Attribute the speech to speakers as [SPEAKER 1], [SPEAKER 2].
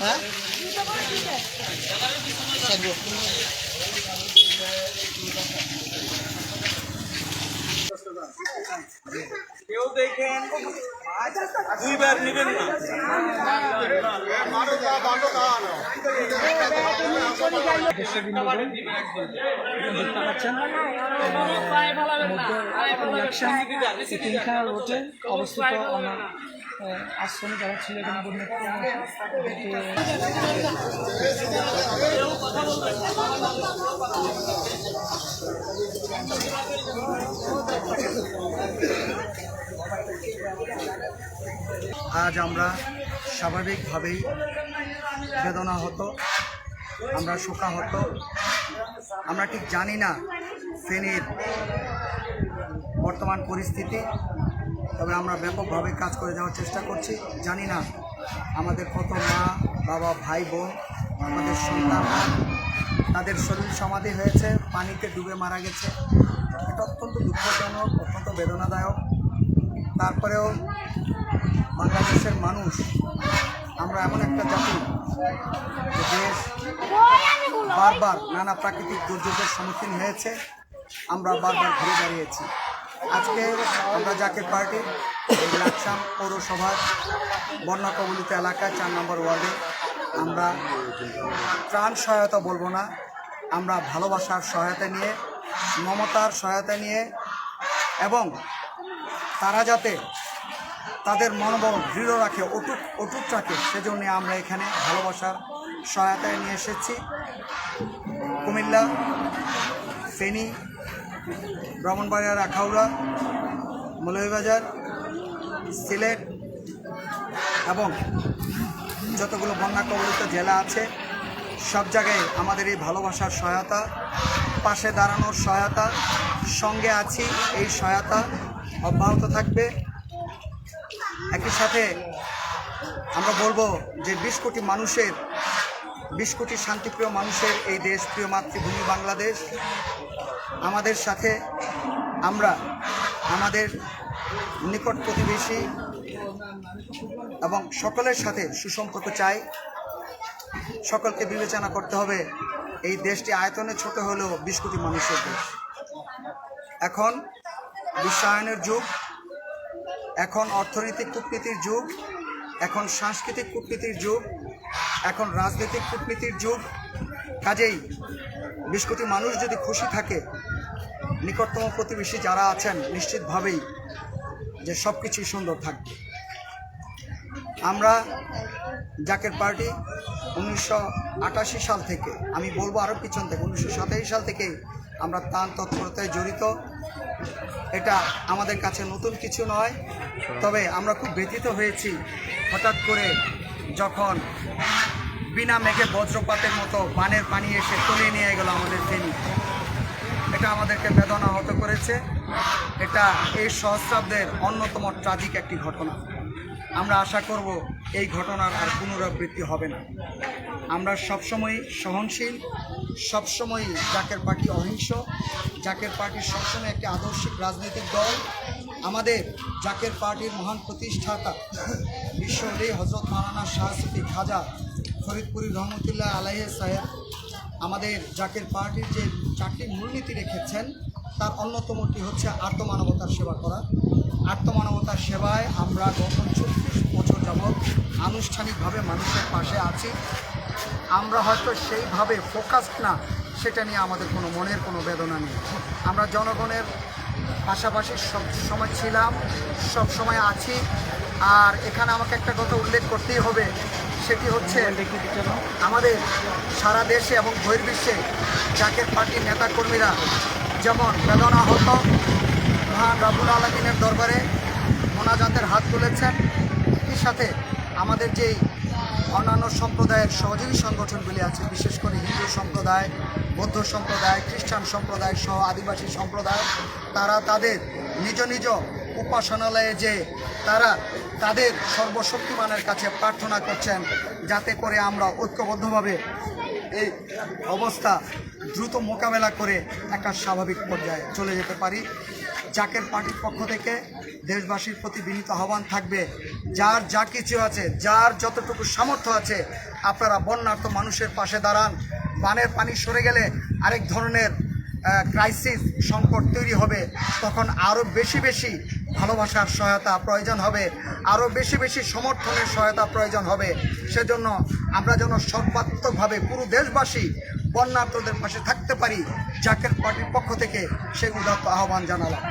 [SPEAKER 1] হ্যাঁ।
[SPEAKER 2] কেউ দেখেন দুইবার নেবেন না
[SPEAKER 1] অবস্থিত আশ্রমে যারা ছিল এখানে
[SPEAKER 3] আজ আমরা স্বাভাবিকভাবেই বেদনা হতো আমরা শোকা হতো আমরা ঠিক জানি না ফেনীর বর্তমান পরিস্থিতি। তবে আমরা ব্যাপকভাবে কাজ করে যাওয়ার চেষ্টা করছি। জানি না আমাদের কত মা, বাবা, ভাই, বোন, আমাদের সন্তান, তাদের শরীর সমাধি হয়েছে, পানিতে ডুবে মারা গেছে। এটা অত্যন্ত দুঃখজনক, অত্যন্ত বেদনাদায়ক। তারপরেও বাংলাদেশের মানুষ, আমরা এমন একটা জাতি দেশ বারবার নানা প্রাকৃতিক দুর্যোগের সম্মুখীন হয়েছে। আমরা বারবার ঘুরে দাঁড়িয়েছি। আজকে আমরা জাকের পার্টি লাকসাম পৌরসভার বন্যা কবলিত এলাকা চার নম্বর ওয়ার্ডে আমরা ত্রাণ সহায়তা বলব না, আমরা ভালোবাসার সহায়তা নিয়ে, মমতার সহায়তা নিয়ে এবং তারা যাতে তাদের মনোবল দৃঢ় রাখে, অটুট অটুট রাখে, সেজন্য আমরা এখানে ভালোবাসার সহায়তায় নিয়ে এসেছি। কুমিল্লা, ফেনী ব্রাহ্মণবাড়িয়া আখাউড়া, মৌলভীবাজার, সিলেট এবং যতগুলো বন্যা কবলিত জেলা আছে, সব জায়গায় আমাদের এই ভালোবাসার সহায়তা, পাশে দাঁড়ানোর সহায়তা, সঙ্গে আছি এই সহায়তা অব্যাহত থাকবে। একই সাথে আমরা বলব যে বিশ কোটি মানুষের বিশ কোটি শান্তিপ্রিয় মানুষের এই দেশ, প্রিয় মাতৃভূমি বাংলাদেশ। আমাদের সাথে আমরা আমাদের নিকট প্রতিবেশী এবং সকলের সাথে সুসম্পর্ক চাই। সকলকে বিবেচনা করতে হবে, এই দেশটি আয়তনে ছোট হলেও বিশ কোটি মানুষের দেশ। এখন বিশ্বায়নের যুগ, এখন অর্থনৈতিক কূটনীতির যুগ, এখন সাংস্কৃতিক কূটনীতির যুগ। এখন রাজনৈতিক কূটনীতির যুগ। কাজেই বিশ কোটি মানুষ যদি খুশি থাকে, নিকটতম প্রতিবেশী যারা আছেন, নিশ্চিতভাবেই যে সব কিছুই সুন্দর থাকবে। আমরা জাকের পার্টি উনিশশো আটাশি সাল থেকে, আমি বলব আরও পিছন থেকে, উনিশশো সাতাশি সাল থেকেই আমরা তান তৎপরতায় জড়িত। এটা আমাদের কাছে নতুন কিছু নয়, তবে আমরা খুব ব্যথিত হয়েছি। হঠাৎ করে যখন বিনা মেঘে বজ্রপাতের মতো বানের পানি এসে তুলে নিয়ে গেল আমাদের ফেনী। এটা আমাদেরকে বেদনা হত করেছে। এটা এই সহস্রাব্দের অন্যতম ট্রাজিক একটি ঘটনা। আমরা আশা করব এই ঘটনার আর পুনরাবৃত্তি হবে না। আমরা সবসময় সহনশীল সবসময় জাকের পার্টি অহিংস, জাকের পার্টি সবসময় একটি আদর্শিক রাজনৈতিক দল আমাদের জাকের পার্টির মহান প্রতিষ্ঠাতা বিশ্বহরি হজরত মাওলানা শাহসুফি খাজা ফরিদপুরি রহমতুল্লাহ আলাইহ সাহেব, আমাদের জাকের পার্টির যে চারটি মূলনীতি রেখেছেন, তার অন্যতমটি হচ্ছে আত্মমানবতার সেবা করা। আত্মমানবতার সেবায় আমরা গত চব্বিশ বছর যাবৎ আনুষ্ঠানিকভাবে মানুষের পাশে আছি। আমরা হয়তো সেইভাবে ফোকাসড না, সেটা নিয়ে আমাদের কোনো মনের কোনো বেদনা নেই। আমরা জনগণের পাশাপাশি সব সময় ছিলাম সব সময় আছি। আর এখানে আমাকে একটা কথা উল্লেখ করতেই হবে সেটি হচ্ছে আমাদের সারা দেশে এবং বহির্বিশ্বে জাকের পার্টির নেতাকর্মীরা যেমন বেদনা হতো মহান রাবুল আলমিনের দরবারে মোনাজাতের হাত তুলেছেন। একই সাথে আমাদের যেই অন্যান্য সম্প্রদায়ের সহযোগী সংগঠনগুলি আছে বিশেষ করে হিন্দু সম্প্রদায় বৌদ্ধ সম্প্রদায়, খ্রিস্টান সম্প্রদায় সহ আদিবাসী সম্প্রদায়, তারা তাদের নিজ নিজ উপাসনালয়ে যে তারা তাদের সর্বশক্তিমানের কাছে প্রার্থনা করছেন, যাতে করে আমরা ঐক্যবদ্ধভাবে এই অবস্থা দ্রুত মোকাবেলা করে একটা স্বাভাবিক পর্যায়ে চলে যেতে পারি। জাকের পার্টির পক্ষ থেকে দেশবাসীর প্রতি বিনীত আহ্বান থাকবে, যার যা কিছু আছে, যার যতটুকু সামর্থ্য আছে, আপনারা বন্যার্থ মানুষের পাশে দাঁড়ান। বানের পানি সরে গেলে আরেক ধরনের ক্রাইসিস সংকট তৈরি হবে। তখন আরও বেশি বেশি ভালোবাসার সহায়তা প্রয়োজন হবে। আরও বেশি বেশি সমর্থনের সহায়তা প্রয়োজন হবে। সেজন্য আমরা যেন সর্বাত্মকভাবে পুরো দেশবাসী বন্যার্থদের পাশে থাকতে পারি। জাকের পার্টির পক্ষ থেকে সেই উদাত্ত আহ্বান জানালাম।